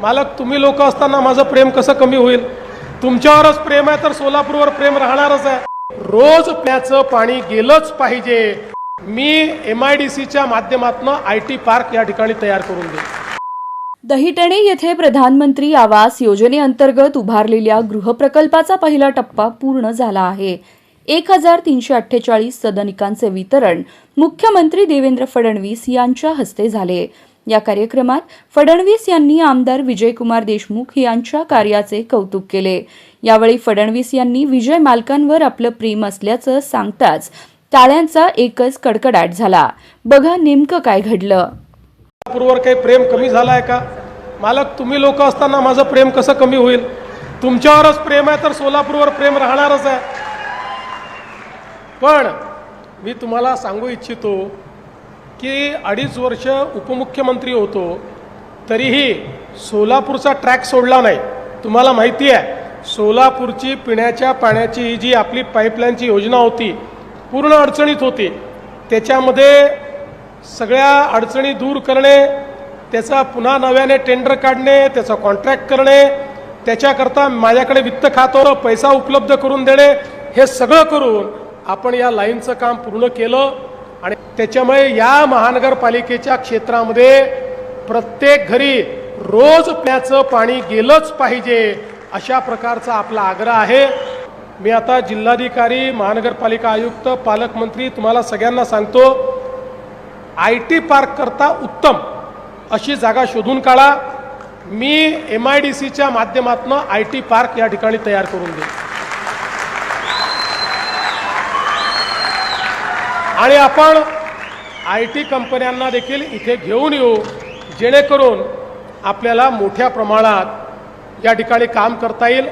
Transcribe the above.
मालक तुम्ही लोक असताना माझं प्रेम कसं कमी होईल? तुमच्यावरच प्रेम आहे तर सोलापूरवर प्रेम राहणारच आहे. रोज प्याचं पाणी गेलंच पाहिजे. मी एम आय डी सीच्या माध्यमातून आय टी पार्क या ठिकाणी तयार करून देईल दहिटणे येथे प्रधानमंत्री आवास योजनेअंतर्गत उभारलेल्या गृहप्रकल्पाचा पहिला टप्पा पूर्ण झाला आहे. एक हजार तीनशे अठ्ठेचाळीस सदनिकांचे वितरण मुख्यमंत्री देवेंद्र फडणवीस यांच्या हस्ते झाले. या कार्यक्रमात फडणवीस यांनी आमदार विजयकुमार देशमुख यांच्या कार्याचे कौतुक केले. यावेळी फडणवीस यांनी विजय मालकांवर आपलं प्रेम असल्याचं सांगताच टाळ्यांचा एकच कडकडाट झाला. बघा नेमकं काय घडलं. सोलापूरवर काही प्रेम कमी झालाय का? मालक तुम्ही लोक असताना माझं प्रेम कसं कमी होईल? तुमच्यावरच प्रेम आहे तर सोलापूरवर प्रेम राहणारच आहे. पण मी तुम्हाला सांगू इच्छितो की अडीच वर्ष उपमुख्यमंत्री होतो तरीही सोलापूरचा ट्रॅक सोडला नाही. तुम्हाला माहिती आहे सोलापूरची पिण्याच्या पाण्याची ही जी आपली पाईपलाईनची योजना होती पूर्ण अडचणीत होती. त्याच्यामध्ये सगळ्या अडचणी दूर करणे त्याचा पुन्हा नव्याने टेंडर काढणे त्याचा कॉन्ट्रॅक्ट करणे त्याच्याकरता माझ्याकडे वित्त खातं पैसा उपलब्ध करून देणे हे सगळं करून आपण या लाईनचं काम पूर्ण केलं. आणि त्याच्यामुळे या महानगरपालिकेच्या क्षेत्रामध्ये प्रत्येक घरी रोज पिण्याचं पाणी गेलंच पाहिजे अशा प्रकारचा आपला आग्रह आहे. मी आता जिल्हाधिकारी महानगरपालिका आयुक्त पालकमंत्री तुम्हाला सगळ्यांना सांगतो आय टी पार्क करता उत्तम अशी जागा शोधून काढा. मी एम आय डी सीच्या माध्यमातून आय टी पार्क या ठिकाणी तयार करून देईन. आणि आपण आय टी कंपन्यांना देखील इथे घेऊन येऊ जेणेकरून आपल्याला मोठ्या प्रमाणात या ठिकाणी काम करता येईल.